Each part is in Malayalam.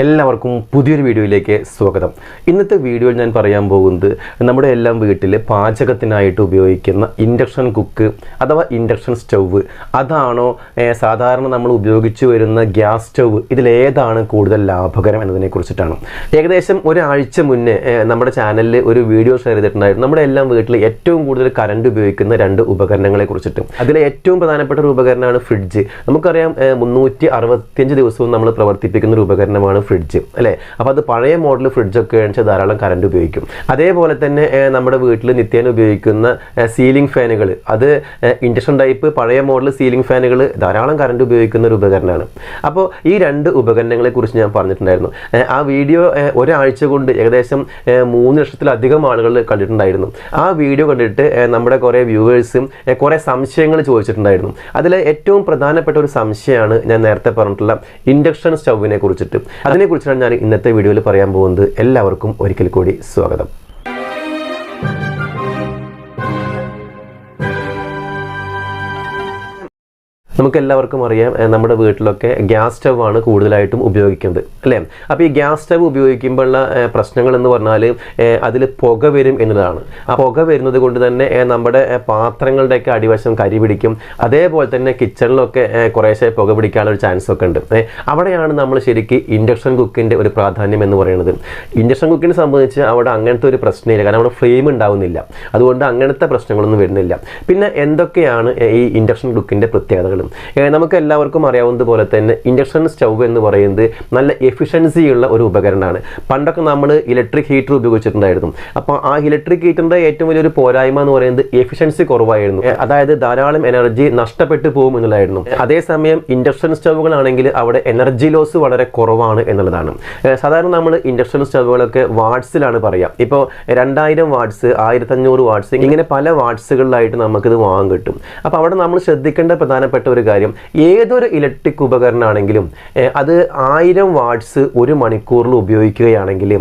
എല്ലാവർക്കും പുതിയൊരു വീഡിയോയിലേക്ക് സ്വാഗതം. ഇന്നത്തെ വീഡിയോയിൽ ഞാൻ പറയാൻ പോകുന്നത് നമ്മുടെ എല്ലാം വീട്ടിൽ പാചകത്തിനായിട്ട് ഉപയോഗിക്കുന്ന ഇൻഡക്ഷൻ കുക്ക് അഥവാ ഇൻഡക്ഷൻ സ്റ്റൗവ്. അതാണോ സാധാരണ നമ്മൾ ഉപയോഗിച്ചു വരുന്ന ഗ്യാസ് സ്റ്റൗവ്. ഇതിലേതാണ് കൂടുതൽ ലാഭകരം എന്നതിനെ കുറിച്ചിട്ടാണ് ഏകദേശം ഒരാഴ്ച മുന്നേ നമ്മുടെ ചാനലിൽ ഒരു വീഡിയോ ഷെയർ ചെയ്തിട്ടുണ്ടായിരുന്നു. നമ്മുടെ എല്ലാം വീട്ടിൽ ഏറ്റവും കൂടുതൽ കറണ്ട് ഉപയോഗിക്കുന്ന രണ്ട് ഉപകരണങ്ങളെ കുറിച്ചിട്ട്. അതിലെ ഏറ്റവും പ്രധാനപ്പെട്ട ഒരു ഉപകരണമാണ് ഫ്രിഡ്ജ്. നമുക്കറിയാം മുന്നൂറ്റി അറുപത്തിയഞ്ച് ദിവസവും നമ്മൾ പ്രവർത്തിപ്പിക്കുന്ന ഒരു ഉപകരണമാണ് ഫ്രിഡ്ജ് അല്ലേ? അപ്പോൾ അത് പഴയ മോഡൽ ഫ്രിഡ്ജൊക്കെ ആണെന്ന് ധാരാളം കറണ്ട് ഉപയോഗിക്കും. അതേപോലെ തന്നെ നമ്മുടെ വീട്ടിൽ നിത്യേന ഉപയോഗിക്കുന്ന സീലിംഗ് ഫാനുകൾ അത് ഇൻഡക്ഷൻ ടൈപ്പ് പഴയ മോഡൽ സീലിംഗ് ഫാനുകൾ ധാരാളം കറണ്ട് ഉപയോഗിക്കുന്ന ഒരു ഉപകരണമാണ് അപ്പോൾ ഈ രണ്ട് ഉപകരണങ്ങളെ കുറിച്ച് ഞാൻ പറഞ്ഞിട്ടുണ്ടായിരുന്നു. ആ വീഡിയോ ഒരാഴ്ച കൊണ്ട് ഏകദേശം മൂന്ന് ലക്ഷത്തിലധികം ആളുകൾ കണ്ടിട്ടുണ്ടായിരുന്നു. ആ വീഡിയോ കണ്ടിട്ട് നമ്മുടെ കുറേ വ്യൂവേഴ്സും കുറേ സംശയങ്ങൾ ചോദിച്ചിട്ടുണ്ടായിരുന്നു. അതിൽ ഏറ്റവും പ്രധാനപ്പെട്ട ഒരു സംശയമാണ് ഞാൻ നേരത്തെ പറഞ്ഞിട്ടുള്ള ഇൻഡക്ഷൻ സ്റ്റൗവിനെ കുറിച്ചിട്ട്. അതിനെക്കുറിച്ചാണ് ഞാൻ ഇന്നത്തെ വീഡിയോയിൽ പറയാൻ പോകുന്നത്. എല്ലാവർക്കും ഒരിക്കൽ കൂടി സ്വാഗതം. നമുക്ക് എല്ലാവർക്കും അറിയാം നമ്മുടെ വീട്ടിലൊക്കെ ഗ്യാസ് സ്റ്റവ് ആണ് കൂടുതലായിട്ടും ഉപയോഗിക്കുന്നത് അല്ലേ? അപ്പോൾ ഈ ഗ്യാസ് സ്റ്റവ് ഉപയോഗിക്കുമ്പോഴുള്ള പ്രശ്നങ്ങൾ എന്ന് പറഞ്ഞാൽ അതിൽ പുക വരും എന്നതാണ് ആ പുക വരുന്നത് കൊണ്ട് തന്നെ നമ്മുടെ പാത്രങ്ങളുടെയൊക്കെ അടിവശം കരി പിടിക്കും. അതേപോലെ തന്നെ കിച്ചണിലൊക്കെ കുറേശ്ശെ പുക പിടിക്കാനുള്ള ചാൻസ് ഒക്കെ ഉണ്ട് അവിടെയാണ് നമ്മൾ ശരിക്കും ഇൻഡക്ഷൻ കുക്കിന്റെ ഒരു പ്രാധാന്യം എന്ന് പറയുന്നത്. ഇൻഡക്ഷൻ കുക്കിനെ സംബന്ധിച്ച് അവിടെ അങ്ങനത്തെ ഒരു പ്രശ്നമില്ല കാരണം അവിടെ ഫ്ലെയിം ഉണ്ടാവുന്നില്ല. അതുകൊണ്ട് അങ്ങനത്തെ പ്രശ്നങ്ങളൊന്നും വരുന്നില്ല. പിന്നെ എന്തൊക്കെയാണ് ഈ ഇൻഡക്ഷൻ കുക്കിന്റെ പ്രത്യേകതകൾ നമുക്ക് എല്ലാവർക്കും അറിയാവുന്നത് പോലെ തന്നെ ഇൻഡക്ഷൻ സ്റ്റൗ എന്ന് പറയുന്നത് നല്ല എഫിഷ്യൻസിയുള്ള ഒരു ഉപകരണമാണ്. പണ്ടൊക്കെ നമ്മൾ ഇലക്ട്രിക് ഹീറ്റർ ഉപയോഗിച്ചിട്ടുണ്ടായിരുന്നു. അപ്പോൾ ആ ഇലക്ട്രിക് ഹീറ്ററിന്റെ ഏറ്റവും വലിയൊരു പോരായ്മ എന്ന് പറയുന്നത് എഫിഷ്യൻസി കുറവായിരുന്നു. അതായത് ധാരാളം എനർജി നഷ്ടപ്പെട്ടു പോകും എന്നുള്ളതായിരുന്നു. അതേസമയം ഇൻഡക്ഷൻ സ്റ്റൗകളാണെങ്കിൽ അവിടെ എനർജി ലോസ് വളരെ കുറവാണ് എന്നുള്ളതാണ്. സാധാരണ നമ്മൾ ഇൻഡക്ഷൻ സ്റ്റൗകളൊക്കെ വാട്സിലാണ് പറയുക ഇപ്പോൾ രണ്ടായിരം വാട്സ് ആയിരത്തഞ്ഞൂറ് വാട്സ് ഇങ്ങനെ പല വാട്സുകളിലായിട്ട് നമുക്കിത് വാങ്ങാൻ കിട്ടും. അപ്പോൾ അവിടെ നമ്മൾ ശ്രദ്ധിക്കേണ്ട പ്രധാനപ്പെട്ട ഒരു കാര്യം. ഏതൊരു ഇലക്ട്രിക് ഉപകരണമാണെങ്കിലും അത് ആയിരം വാട്ട്സ് ഒരു മണിക്കൂറിൽ ഉപയോഗിക്കുകയാണെങ്കിൽ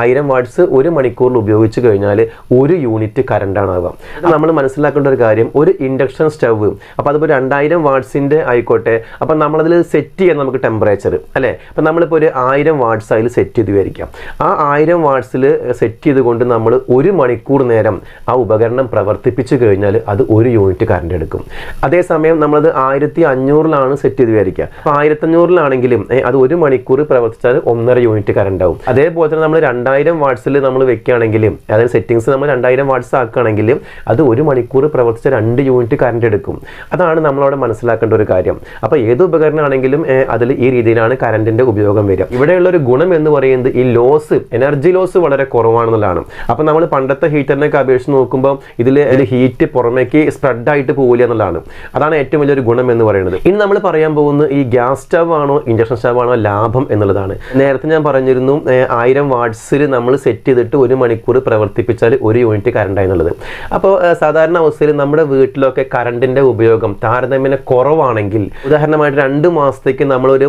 ആയിരം വാട്ട്സ് ഒരു മണിക്കൂറിൽ ഉപയോഗിച്ച് കഴിഞ്ഞാൽ ഒരു യൂണിറ്റ് കറണ്ടാണ് ആവുക. നമ്മൾ മനസ്സിലാക്കേണ്ട ഒരു കാര്യം ഒരു ഇൻഡക്ഷൻ സ്റ്റവ് അപ്പോൾ അതിപ്പോൾ രണ്ടായിരം വാട്ട്സിന്റെ ആയിക്കോട്ടെ അപ്പം നമ്മളതിൽ സെറ്റ് ചെയ്യാൻ നമുക്ക് ടെമ്പറേച്ചർ അല്ലേ? അപ്പം നമ്മളിപ്പോൾ ഒരു ആയിരം വാട്ട്സ് അതിൽ സെറ്റ് ചെയ്ത് വിചാരിക്കാം. ആ ആയിരം വാട്ട്സിൽ സെറ്റ് ചെയ്തുകൊണ്ട് നമ്മൾ ഒരു മണിക്കൂർ നേരം ആ ഉപകരണം പ്രവർത്തിപ്പിച്ചു കഴിഞ്ഞാൽ അത് ഒരു യൂണിറ്റ് കറണ്ട് എടുക്കും. അതേസമയം നമ്മളത് ആയിരത്തി അഞ്ഞൂറിലാണ് സെറ്റ് ചെയ്ത് വിചാരിക്കുക അപ്പോൾ ആയിരത്തഞ്ഞൂറിലാണെങ്കിലും അഞ്ഞൂറിലാണെങ്കിലും അത് ഒരു മണിക്കൂർ പ്രവർത്തിച്ചാൽ ഒന്നര യൂണിറ്റ് കറണ്ട് ആവും. അതേപോലെ തന്നെ നമ്മൾ രണ്ടായിരം വാട്സിൽ നമ്മൾ വെക്കുകയാണെങ്കിലും അതായത് സെറ്റിങ്സ് നമ്മൾ രണ്ടായിരം വാട്സ് ആക്കുകയാണെങ്കിലും അത് ഒരു മണിക്കൂർ പ്രവർത്തിച്ച രണ്ട് യൂണിറ്റ് കറണ്ട് എടുക്കും. അതാണ് നമ്മളവിടെ മനസ്സിലാക്കേണ്ട ഒരു കാര്യം. അപ്പോൾ ഏത് ഉപകരണമാണെങ്കിലും അതിൽ ഈ രീതിയിലാണ് കറണ്ടിന്റെ ഉപയോഗം വരിക. ഇവിടെയുള്ള ഒരു ഗുണം എന്ന് പറയുന്നത് ഈ ലോസ് എനർജി ലോസ് വളരെ കുറവാണെന്നുള്ളതാണ്. അപ്പോൾ നമ്മൾ പണ്ടത്തെ ഹീറ്ററിനൊക്കെ അപേക്ഷിച്ച് നോക്കുമ്പോൾ ഇതിൽ ഹീറ്റ് പുറമേക്ക് സ്പ്രെഡ് ആയിട്ട് പോകില്ല എന്നുള്ളതാണ്. അതാണ് ഏറ്റവും വലിയൊരു ഗുണം എന്ന് പറയുന്നത്. ഇനി നമ്മൾ പറയാൻ പോകുന്നത് ഈ ഗ്യാസ് സ്റ്റവ് ആണോ ഇൻഡക്ഷൻ സ്റ്റവ് ആണോ ലാഭം എന്നുള്ളതാണ്. നേരത്തെ ഞാൻ പറഞ്ഞിരുന്നു ആയിരം വാട്ട്സിൽ നമ്മൾ സെറ്റ് ചെയ്തിട്ട് ഒരു മണിക്കൂർ പ്രവർത്തിപ്പിച്ചാൽ ഒരു യൂണിറ്റ് കറണ്ട് എന്നുള്ളത് അപ്പോൾ സാധാരണ അവസ്ഥയിൽ നമ്മുടെ വീട്ടിലൊക്കെ കറണ്ടിന്റെ ഉപയോഗം താരതമ്യേന കുറവാണെങ്കിൽ ഉദാഹരണമായിട്ട് രണ്ട് മാസത്തേക്ക് നമ്മളൊരു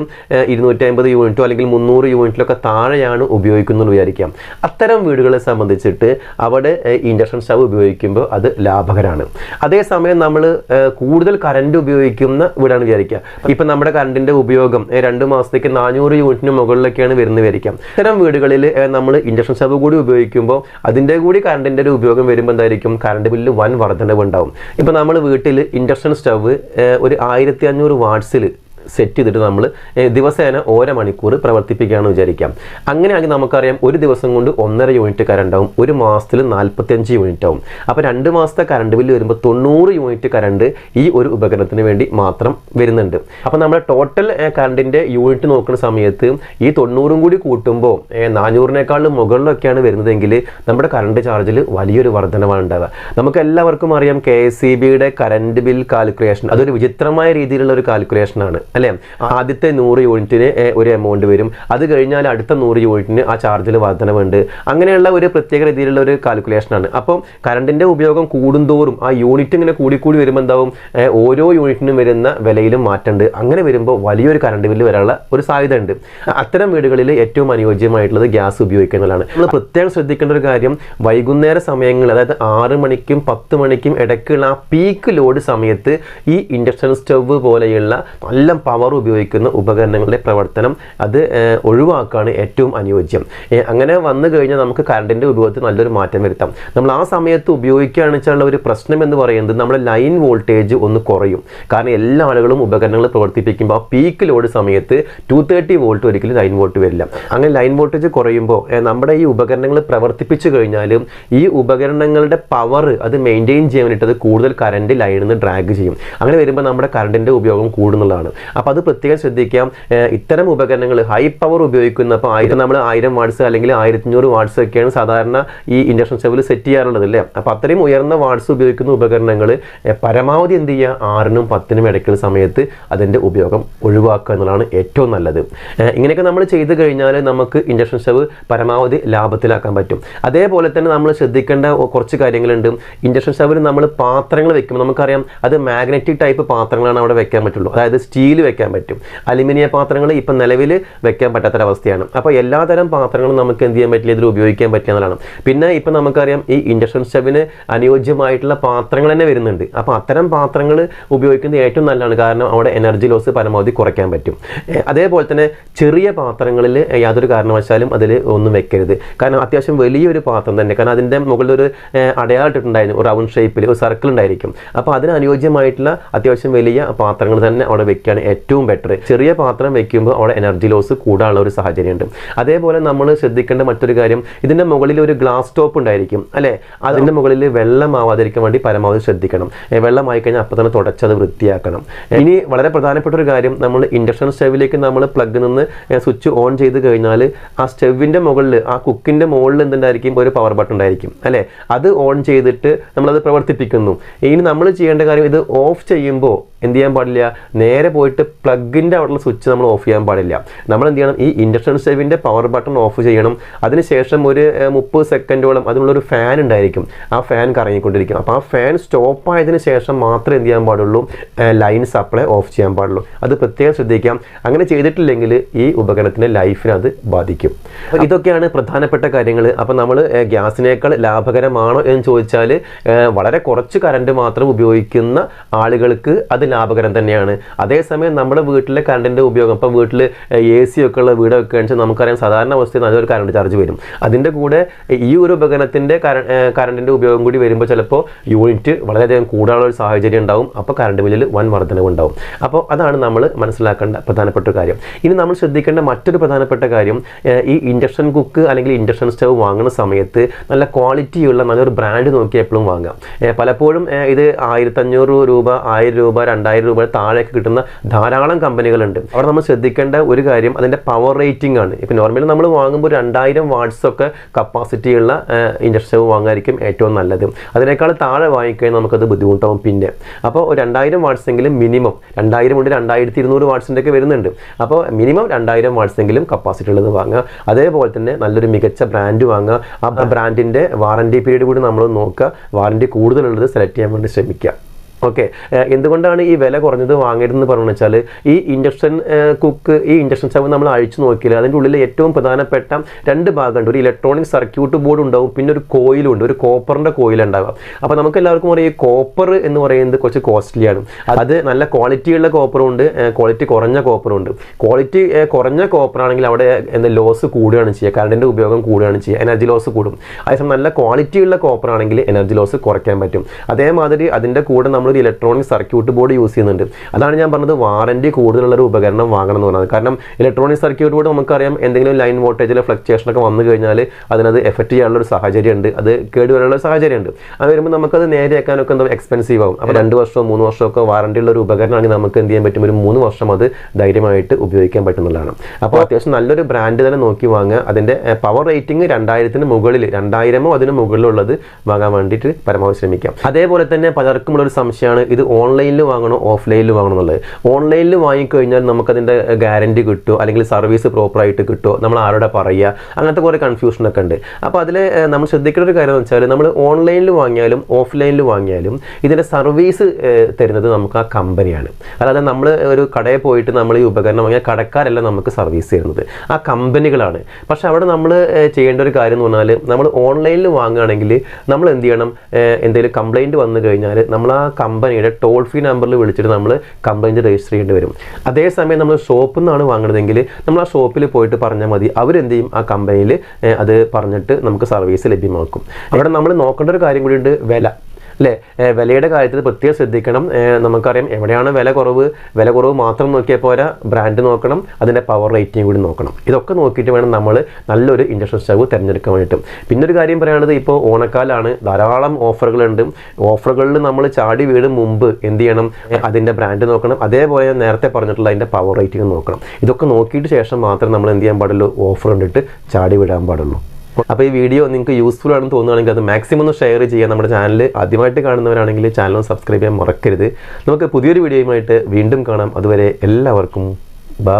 ഇരുന്നൂറ്റമ്പത് യൂണിറ്റോ അല്ലെങ്കിൽ മുന്നൂറ് യൂണിറ്റിലൊക്കെ താഴെയാണ് ഉപയോഗിക്കുന്നത് വിചാരിക്കാം. അത്തരം വീടുകളെ സംബന്ധിച്ചിട്ട് അവിടെ ഇൻഡക്ഷൻ സ്റ്റവ് ഉപയോഗിക്കുമ്പോൾ അത് ലാഭകരമാണ് അതേസമയം നമ്മൾ കൂടുതൽ കറണ്ട് ഉപയോഗിക്കുന്ന വീടാണ് വിചാരിക്കുക. ഇപ്പം നമ്മുടെ കറണ്ടിന്റെ ഉപയോഗം രണ്ട് മാസത്തേക്ക് നാനൂറ് യൂണിറ്റിന് മുകളിലൊക്കെയാണ് വരുന്നത് വിചാരിക്കാം. ഇത്തരം വീടുകളിൽ നമ്മൾ ഇൻഡക്ഷൻ സ്റ്റവ് കൂടി ഉപയോഗിക്കുമ്പോൾ അതിന്റെ കൂടി കറണ്ടിന്റെ ഒരു ഉപയോഗം വരുമ്പോൾ എന്തായിരിക്കും? കറണ്ട് ബില്ല് വൻ വർധനവ് ഉണ്ടാവും. ഇപ്പം നമ്മൾ വീട്ടിൽ ഇൻഡക്ഷൻ സ്റ്റവ് ഒരു ആയിരത്തി അഞ്ഞൂറ് വാട്ട്സിൽ സെറ്റ് ചെയ്തിട്ട് നമ്മൾ ദിവസേന ഓരോ മണിക്കൂർ പ്രവർത്തിപ്പിക്കുകയാണെന്ന് വിചാരിക്കാം. അങ്ങനെയാണെങ്കിൽ നമുക്കറിയാം ഒരു ദിവസം കൊണ്ട് ഒന്നര യൂണിറ്റ് കറണ്ട് ആവും ഒരു മാസത്തിൽ നാൽപ്പത്തിയഞ്ച് യൂണിറ്റ് ആവും. അപ്പോൾ രണ്ട് മാസത്തെ കറണ്ട് ബില്ല് വരുമ്പോൾ തൊണ്ണൂറ് യൂണിറ്റ് കറണ്ട് ഈ ഒരു ഉപകരണത്തിന് വേണ്ടി മാത്രം വരുന്നുണ്ട്. അപ്പോൾ നമ്മുടെ ടോട്ടൽ കറണ്ടിന്റെ യൂണിറ്റ് നോക്കുന്ന സമയത്ത് ഈ തൊണ്ണൂറും കൂടി കൂട്ടുമ്പോൾ നാനൂറിനേക്കാളും മുകളിലൊക്കെയാണ് വരുന്നതെങ്കിൽ നമ്മുടെ കറണ്ട് ചാർജിൽ വലിയൊരു വർധനമാണ് ഉണ്ടാവുക. നമുക്ക് എല്ലാവർക്കും അറിയാം കെ എസ് സി ബിയുടെ കറണ്ട് ബിൽ കാൽക്കുലേഷൻ അതൊരു വിചിത്രമായ രീതിയിലുള്ള ഒരു കാൽക്കുലേഷൻ ആണ്. അല്ലേ? ആദ്യത്തെ നൂറ് യൂണിറ്റിന് ഒരു എമൗണ്ട് വരും. അത് കഴിഞ്ഞാൽ അടുത്ത നൂറ് യൂണിറ്റിന് ആ ചാർജിൽ വർധനവുണ്ട്. അങ്ങനെയുള്ള ഒരു പ്രത്യേക രീതിയിലുള്ള ഒരു കാൽക്കുലേഷനാണ് അപ്പം കറണ്ടിന്റെ ഉപയോഗം കൂടുന്തോറും ആ യൂണിറ്റ് ഇങ്ങനെ കൂടിക്കൂടി വരുമ്പോൾ എന്താവും? ഓരോ യൂണിറ്റിനും വരുന്ന വിലയിലും മാറ്റമുണ്ട്. അങ്ങനെ വരുമ്പോൾ വലിയൊരു കറണ്ട് ബില്ല് വരാനുള്ള ഒരു സാധ്യത ഉണ്ട് അത്തരം വീടുകളിൽ ഏറ്റവും അനുയോജ്യമായിട്ടുള്ളത് ഗ്യാസ് ഉപയോഗിക്കുന്നതാണ്. നമ്മൾ പ്രത്യേകം ശ്രദ്ധിക്കേണ്ട ഒരു കാര്യം വൈകുന്നേര സമയങ്ങളിൽ അതായത് ആറ് മണിക്കും പത്ത് മണിക്കും ഇടയ്ക്കുള്ള ആ പീക്ക് ലോഡ് സമയത്ത് ഈ ഇൻഡക്ഷൻ സ്റ്റവ് പോലെയുള്ള നല്ല പവർ ഉപയോഗിക്കുന്ന ഉപകരണങ്ങളുടെ പ്രവർത്തനം അത് ഒഴിവാക്കുകയാണ് ഏറ്റവും അനുയോജ്യം. അങ്ങനെ വന്നു കഴിഞ്ഞാൽ നമുക്ക് കറണ്ടിന്റെ ഉപയോഗത്തിൽ നല്ലൊരു മാറ്റം വരുത്താം. നമ്മൾ ആ സമയത്ത് ഉപയോഗിക്കുകയാണെന്ന് വെച്ചാലുള്ള ഒരു പ്രശ്നം എന്ന് പറയുന്നത് നമ്മുടെ ലൈൻ വോൾട്ടേജ് ഒന്ന് കുറയും. കാരണം എല്ലാ ആളുകളും ഉപകരണങ്ങൾ പ്രവർത്തിപ്പിക്കുമ്പോൾ ആ പീക്ക് ലോഡ് സമയത്ത് ടു തേർട്ടി വോൾട്ട് ഒരിക്കലും ലൈൻ വോൾട്ട് വരില്ല. അങ്ങനെ ലൈൻ വോൾട്ടേജ് കുറയുമ്പോൾ നമ്മുടെ ഈ ഉപകരണങ്ങൾ പ്രവർത്തിപ്പിച്ചു കഴിഞ്ഞാലും ഈ ഉപകരണങ്ങളുടെ പവർ അത് മെയിന്റെയിൻ ചെയ്യാൻ വേണ്ടിയിട്ട് അത് കൂടുതൽ കറണ്ട് ലൈനിൽ നിന്ന് ഡ്രാഗ് ചെയ്യും. അങ്ങനെ വരുമ്പോൾ നമ്മുടെ കറണ്ടിന്റെ ഉപയോഗം കൂടുന്നുള്ളതാണ്. അപ്പോൾ അത് പ്രത്യേകം ശ്രദ്ധിക്കാം. ഇത്തരം ഉപകരണങ്ങൾ ഹൈ പവർ ഉപയോഗിക്കുന്ന അപ്പോൾ ആയിരം നമ്മൾ ആയിരം വാട്സ് അല്ലെങ്കിൽ ആയിരത്തഞ്ഞൂറ് വാട്സ് ഒക്കെയാണ് സാധാരണ ഈ ഇൻഡക്ഷൻ സ്റ്റവിൽ സെറ്റ് ചെയ്യാറുള്ളത് അല്ലേ? അപ്പോൾ അത്രയും ഉയർന്ന വാട്സ് ഉപയോഗിക്കുന്ന ഉപകരണങ്ങൾ പരമാവധി എന്ത് ചെയ്യുക? ആറിനും പത്തിനും ഇടയ്ക്കുള്ള സമയത്ത് അതിന്റെ ഉപയോഗം ഒഴിവാക്കുക എന്നുള്ളതാണ് ഏറ്റവും നല്ലത്. ഇങ്ങനെയൊക്കെ നമ്മൾ ചെയ്ത് കഴിഞ്ഞാൽ നമുക്ക് ഇൻഡക്ഷൻ സ്റ്റവ് പരമാവധി ലാഭത്തിലാക്കാൻ പറ്റും. അതേപോലെ തന്നെ നമ്മൾ ശ്രദ്ധിക്കേണ്ട കുറച്ച് കാര്യങ്ങളുണ്ട്. ഇൻഡക്ഷൻ സ്റ്റവിൽ നമ്മൾ പാത്രങ്ങൾ വെക്കുമ്പോൾ നമുക്കറിയാം അത് മാഗ്നറ്റിക് ടൈപ്പ് പാത്രങ്ങളാണ് അവിടെ വെക്കാൻ പറ്റുള്ളൂ. അതായത് സ്റ്റീൽ വെക്കാൻ പറ്റും. അലുമിനിയ പാത്രങ്ങൾ ഇപ്പം നിലവിൽ വെക്കാൻ പറ്റാത്തൊരവസ്ഥയാണ്. അപ്പോൾ എല്ലാതരം പാത്രങ്ങളും നമുക്ക് എന്ത് ചെയ്യാൻ പറ്റില്ല? ഇതിൽ ഉപയോഗിക്കാൻ പറ്റുക എന്നുള്ളതാണ്. പിന്നെ ഇപ്പം നമുക്കറിയാം ഈ ഇൻഡക്ഷൻ സ്റ്റവിന് അനുയോജ്യമായിട്ടുള്ള പാത്രങ്ങൾ തന്നെ വരുന്നുണ്ട്. അപ്പോൾ അത്തരം പാത്രങ്ങൾ ഉപയോഗിക്കുന്നത് ഏറ്റവും നല്ലതാണ്. കാരണം അവിടെ എനർജി ലോസ് പരമാവധി കുറയ്ക്കാൻ പറ്റും. അതേപോലെ തന്നെ ചെറിയ പാത്രങ്ങളിൽ യാതൊരു കാരണവശാലും അതിൽ ഒന്നും വെക്കരുത്. കാരണം അത്യാവശ്യം വലിയൊരു പാത്രം തന്നെ. കാരണം അതിന്റെ മുകളിൽ ഒരു അടയാളിട്ടിട്ടുണ്ടായിരുന്നു അടയാളം റൗണ്ട് ഷേപ്പിൽ ഒരു സർക്കിൾ ഉണ്ടായിരിക്കും. അപ്പോൾ അതിന് അനുയോജ്യമായിട്ടുള്ള അത്യാവശ്യം വലിയ പാത്രങ്ങൾ തന്നെ അവിടെ വെക്കുകയാണ് ഏറ്റവും ബെറ്റർ ചെറിയ പാത്രം വെക്കുമ്പോൾ അവിടെ എനർജി ലോസ് കൂടാനുള്ള ഒരു സാഹചര്യമുണ്ട്. അതേപോലെ നമ്മൾ ശ്രദ്ധിക്കേണ്ട മറ്റൊരു കാര്യം ഇതിന്റെ മുകളിൽ ഒരു ഗ്ലാസ് ടോപ്പ് ഉണ്ടായിരിക്കും അല്ലേ? അതിന്റെ മുകളിൽ വെള്ളം ആവാതിരിക്കാൻ വേണ്ടി പരമാവധി ശ്രദ്ധിക്കണം. വെള്ളമായി കഴിഞ്ഞാൽ അപ്പം തന്നെ തുടച്ചത് വൃത്തിയാക്കണം. ഇനി വളരെ പ്രധാനപ്പെട്ട ഒരു കാര്യം നമ്മൾ ഇൻഡക്ഷൻ സ്റ്റവിലേക്ക് നമ്മൾ പ്ലഗ് നിന്ന് സ്വിച്ച് ഓൺ ചെയ്ത് കഴിഞ്ഞാൽ ആ സ്റ്റവിന്റെ മുകളിൽ ആ കുക്കിന്റെ മുകളിൽ എന്തുണ്ടായിരിക്കും? ഒരു പവർ ബട്ടൺ ഉണ്ടായിരിക്കും അല്ലേ? അത് ഓൺ ചെയ്തിട്ട് നമ്മളത് പ്രവർത്തിപ്പിക്കുന്നു. ഇനി നമ്മൾ ചെയ്യേണ്ട കാര്യം ഇത് ഓഫ് ചെയ്യുമ്പോൾ എന്ത് ചെയ്യാൻ പാടില്ല? നേരെ പോയിട്ട് പ്ലഗിന്റെ അവിടെയുള്ള സ്വിച്ച് നമ്മൾ ഓഫ് ചെയ്യാൻ പാടില്ല. നമ്മൾ എന്ത് ചെയ്യണം? ഈ ഇൻഡക്ഷൻ സ്റ്റവിന്റെ പവർ ബട്ടൺ ഓഫ് ചെയ്യണം. അതിനുശേഷം ഒരു മുപ്പത് സെക്കൻഡോളം അതിനുള്ളൊരു ഫാൻ ഉണ്ടായിരിക്കും. ആ ഫാൻ കറങ്ങിക്കൊണ്ടിരിക്കും അപ്പോൾ ആ ഫാൻ സ്റ്റോപ്പ് ആയതിന് ശേഷം മാത്രമേ എന്ത് ചെയ്യാൻ പാടുള്ളൂ? ലൈൻ സപ്ലൈ ഓഫ് ചെയ്യാൻ പാടുള്ളൂ. അത് പ്രത്യേകം ശ്രദ്ധിക്കാം. അങ്ങനെ ചെയ്തിട്ടില്ലെങ്കിൽ ഈ ഉപകരണത്തിന്റെ ലൈഫിനെ അത് ബാധിക്കും. ഇതൊക്കെയാണ് പ്രധാനപ്പെട്ട കാര്യങ്ങൾ. അപ്പോൾ നമ്മൾ ഗ്യാസിനേക്കാൾ ലാഭകരമാണോ എന്ന് ചോദിച്ചാൽ വളരെ കുറച്ച് കറണ്ട് മാത്രം ഉപയോഗിക്കുന്ന ആളുകൾക്ക് അത് ലാഭകരം തന്നെയാണ്. അതേസമയം നമ്മുടെ വീട്ടിലെ കറണ്ടിന്റെ ഉപയോഗം ഇപ്പോൾ വീട്ടിൽ എ സി ഒക്കെ ഉള്ള വീടൊക്കെ വെച്ചാൽ നമുക്കറിയാം സാധാരണ അവസ്ഥയിൽ നല്ലൊരു കറണ്ട് ചാർജ് വരും. അതിന്റെ കൂടെ ഈ ഒരു ഉപകരണത്തിന്റെ കറണ്ടിന്റെ ഉപയോഗം കൂടി വരുമ്പോൾ ചിലപ്പോൾ യൂണിറ്റ് വളരെയധികം കൂടാനുള്ള ഒരു സാഹചര്യം ഉണ്ടാവും. അപ്പോൾ കറണ്ട് ബില്ലിൽ വൻ വർധനവ് ഉണ്ടാവും. അപ്പോൾ അതാണ് നമ്മൾ മനസ്സിലാക്കേണ്ട പ്രധാനപ്പെട്ട കാര്യം. ഇനി നമ്മൾ ശ്രദ്ധിക്കേണ്ട മറ്റൊരു പ്രധാനപ്പെട്ട കാര്യം ഈ ഇൻഡക്ഷൻ കുക്ക് അല്ലെങ്കിൽ ഇൻഡക്ഷൻ സ്റ്റവ് വാങ്ങുന്ന സമയത്ത് നല്ല ക്വാളിറ്റിയുള്ള നല്ലൊരു ബ്രാൻഡ് നോക്കി എപ്പോഴും വാങ്ങാം പലപ്പോഴും ഇത് ആയിരത്തഞ്ഞൂറ് രൂപ ആയിരം രൂപ രണ്ടായിരം രൂപ താഴേക്ക് കിട്ടുന്ന ധാരാളം കമ്പനികളുണ്ട്. അവിടെ നമ്മൾ ശ്രദ്ധിക്കേണ്ട ഒരു കാര്യം അതിന്റെ പവർ റേറ്റിംഗ് ആണ്. ഇപ്പം നോർമലി നമ്മൾ വാങ്ങുമ്പോൾ രണ്ടായിരം വാട്ട്സൊക്കെ കപ്പാസിറ്റിയുള്ള ഇൻഡക്ഷൻ സ്റ്റവ് വാങ്ങായിരിക്കും ഏറ്റവും നല്ലത്. അതിനേക്കാൾ താഴെ വാങ്ങിക്കഴിഞ്ഞാൽ നമുക്കത് ബുദ്ധിമുട്ടാവും പിന്നെ. അപ്പോൾ രണ്ടായിരം വാട്ട്സെങ്കിലും മിനിമം രണ്ടായിരം കൊണ്ട് രണ്ടായിരത്തി ഇരുന്നൂറ് വാട്ട്സിന്റെ ഒക്കെ വരുന്നുണ്ട്. അപ്പോൾ മിനിമം രണ്ടായിരം വാട്ട്സെങ്കിലും കപ്പാസിറ്റി ഉള്ളത് വാങ്ങുക. അതേപോലെ തന്നെ നല്ലൊരു മികച്ച ബ്രാൻഡ് വാങ്ങുക. ആ ബ്രാൻഡിന്റെ വാറണ്ടി പീരീഡ് കൂടി നമ്മൾ നോക്കുക. വാറണ്ടി കൂടുതലുള്ളത് സെലക്ട് ചെയ്യാൻ വേണ്ടി ശ്രമിക്കുക. ഓക്കെ എന്തുകൊണ്ടാണ് ഈ വില കുറഞ്ഞത് വാങ്ങരുതെന്ന് പറഞ്ഞു വെച്ചാൽ ഈ ഇൻഡക്ഷൻ കുക്ക് ഈ ഇൻഡക്ഷൻ സ്റ്റവ് നമ്മൾ അഴിച്ചു നോക്കിയാൽ അതിന്റെ ഉള്ളിൽ ഏറ്റവും പ്രധാനപ്പെട്ട രണ്ട് ഭാഗമുണ്ട്. ഒരു ഇലക്ട്രോണിക് സർക്യൂട്ട് ബോർഡ് ഉണ്ടാവും പിന്നെ ഒരു കോയിലും ഉണ്ട്. ഒരു കോപ്പറിന്റെ കോയിൽ ഉണ്ടാവുക അപ്പോൾ നമുക്ക് എല്ലാവർക്കും ഈ കോപ്പർ എന്ന് പറയുന്നത് കുറച്ച് കോസ്റ്റ്ലിയാണ് അത് നല്ല ക്വാളിറ്റിയുള്ള കോപ്പറും ഉണ്ട് ക്വാളിറ്റി കുറഞ്ഞ കോപ്പറും ഉണ്ട്. ക്വാളിറ്റി കുറഞ്ഞ കോപ്പറാണെങ്കിൽ അവിടെ എന്താ ലോസ് കൂടുകയാണ് ചെയ്യുക. കറണ്ടിന്റെ ഉപയോഗം കൂടുകയാണ് ചെയ്യുക. എനർജി ലോസ് കൂടും. അതേസമയം നല്ല ക്വാളിറ്റിയുള്ള കോപ്പറാണെങ്കിൽ എനർജി ലോസ് കുറയ്ക്കാൻ പറ്റും. അതേമാതിരി അതിന്റെ കൂടെ നമ്മളൊരു ഇലക്ട്രോണിക് സർക്യൂട്ട് ബോർഡ് യൂസ് ചെയ്യുന്നുണ്ട്. അതാണ് ഞാൻ പറഞ്ഞത് വാറന്റി കൂടുതലുള്ള ഒരു ഉപകരണം വാങ്ങണം എന്ന് പറഞ്ഞത്. കാരണം ഇലക്ട്രോണിക് സർക്യൂട്ട് ബോർഡ് നമുക്കറിയാം എന്തെങ്കിലും ലൈൻ വോൾട്ടേജിലെ ഫ്ലക്ച്വേഷൻ ഒക്കെ വന്നു കഴിഞ്ഞാൽ അതിനത് എഫക്റ്റ് ചെയ്യാനുള്ള ഒരു സാഹചര്യം ഉണ്ട് അത് കേടുവരാനുള്ള സാഹചര്യമുണ്ട്. സാഹചര്യം ഉണ്ട് അത് വരുമ്പോൾ നമുക്കത് നേരെയാക്കാനൊക്കെ എന്താ എക്സ്പെൻസീവ് ആവും. അപ്പോൾ രണ്ട് വർഷമോ മൂന്ന് വർഷമോ ഒക്കെ വാറന്റി ഉള്ള ഒരു ഉപകരണമാണെങ്കിൽ നമുക്ക് എന്ത് ചെയ്യാൻ പറ്റും? ഒരു മൂന്ന് വർഷം അത് ധൈര്യമായിട്ട് ഉപയോഗിക്കാൻ പറ്റുന്നതാണ്. അപ്പോൾ അത്യാവശ്യം നല്ലൊരു ബ്രാൻഡ് തന്നെ നോക്കി വാങ്ങുക. അതിന്റെ പവർ റേറ്റിംഗ് രണ്ടായിരത്തിന് മുകളിൽ രണ്ടായിരമോ അതിന് മുകളിലുള്ളത് വാങ്ങാൻ വേണ്ടിയിട്ട് പരമാവധി ശ്രമിക്കാം. അതേപോലെ തന്നെ പലർക്കും ഒരു സംശയമാണ് ഇത് ഓൺലൈനിൽ വാങ്ങണോ ഓഫ്ലൈനിൽ വാങ്ങണം എന്നുള്ളത്. ഓൺലൈനിൽ വാങ്ങിക്കഴിഞ്ഞാൽ നമുക്കതിന്റെ ഗ്യാരണ്ടി കിട്ടുമോ അല്ലെങ്കിൽ സർവീസ് പ്രോപ്പറായിട്ട് കിട്ടുമോ നമ്മൾ ആരോടെ പറയുക? അങ്ങനത്തെ കുറേ കൺഫ്യൂഷനൊക്കെ ഉണ്ട്. അപ്പോൾ അതിൽ നമ്മൾ ശ്രദ്ധിക്കേണ്ട ഒരു കാര്യം എന്ന് വെച്ചാൽ നമ്മൾ ഓൺലൈനിൽ വാങ്ങിയാലും ഓഫ്ലൈനിൽ വാങ്ങിയാലും ഇതിന്റെ സർവീസ് തരുന്നത് നമുക്ക് ആ കമ്പനിയാണ്. അല്ലാതെ നമ്മൾ ഒരു കടയിൽ പോയിട്ട് നമ്മൾ ഈ ഉപകരണം വാങ്ങിയാൽ കടക്കാരല്ല നമുക്ക് സർവീസ് തരുന്നത്. ആ കമ്പനികളാണ്. പക്ഷെ അവിടെ നമ്മൾ ചെയ്യേണ്ട ഒരു കാര്യം എന്ന് പറഞ്ഞാൽ നമ്മൾ ഓൺലൈനിൽ വാങ്ങുകയാണെങ്കിൽ നമ്മൾ എന്ത് ചെയ്യണം? എന്തെങ്കിലും കംപ്ലൈന്റ് വന്നു കഴിഞ്ഞാൽ നമ്മൾ ആ കമ്പനിയുടെ ടോൾ ഫ്രീ നമ്പറിൽ വിളിച്ചിട്ട് നമ്മൾ കംപ്ലയിന്റ് രജിസ്റ്റർ ചെയ്യേണ്ടി വരും. അതേസമയം നമ്മൾ ഷോപ്പിൽ നിന്നാണ് വാങ്ങുന്നതെങ്കിൽ നമ്മൾ ആ ഷോപ്പിൽ പോയിട്ട് പറഞ്ഞാൽ മതി. അവരെന്ത് ചെയ്യും? ആ കമ്പനിയിൽ അത് പറഞ്ഞിട്ട് നമുക്ക് സർവീസ് ലഭ്യമാക്കും. അവിടെ നമ്മൾ നോക്കേണ്ട ഒരു കാര്യം കൂടിയുണ്ട് വില. അല്ലേ? വിലയുടെ കാര്യത്തിൽ പ്രത്യേകം ശ്രദ്ധിക്കണം. നമുക്കറിയാം എവിടെയാണ് വില കുറവ്. വില കുറവ് മാത്രം നോക്കിയാൽ പോരാ. ബ്രാൻഡ് നോക്കണം. അതിന്റെ പവർ റേറ്റിംഗ് കൂടി നോക്കണം. ഇതൊക്കെ നോക്കിയിട്ട് വേണം നമ്മൾ നല്ലൊരു ഇൻഡക്ഷൻ സ്റ്റവ് തിരഞ്ഞെടുക്കാൻ പിന്നെ ഒരു കാര്യം പറയുന്നത് ഇപ്പോൾ ഓണക്കാലാണ് ധാരാളം ഓഫറുകളുണ്ട് ഓഫറുകളിൽ നമ്മൾ ചാടി വീടും മുമ്പ് എന്ത് ചെയ്യണം? അതിന്റെ ബ്രാൻഡ് നോക്കണം. അതേപോലെ നേരത്തെ പറഞ്ഞിട്ടുള്ള അതിന്റെ പവർ റേറ്റിംഗ് നോക്കണം. ഇതൊക്കെ നോക്കിയിട്ട് ശേഷം മാത്രം നമ്മൾ എന്ത് ചെയ്യാൻ പാടുള്ളൂ? ഓഫർ കണ്ടിട്ട് ചാടി വിടാൻ പാടുള്ളൂ. അപ്പോൾ ഈ വീഡിയോ നിങ്ങൾക്ക് യൂസ്ഫുൾ ആണെന്ന് തോന്നുകയാണെങ്കിൽ അത് മാക്സിമം ഒന്ന് ഷെയർ ചെയ്യുക നമ്മുടെ ചാനൽ ആദ്യമായിട്ട് കാണുന്നവരാണെങ്കിൽ ചാനൽ സബ്സ്ക്രൈബ് ചെയ്യാൻ മറക്കരുത്. നമുക്ക് പുതിയൊരു വീഡിയോയുമായിട്ട് വീണ്ടും കാണാം. അതുവരെ എല്ലാവർക്കും ബൈ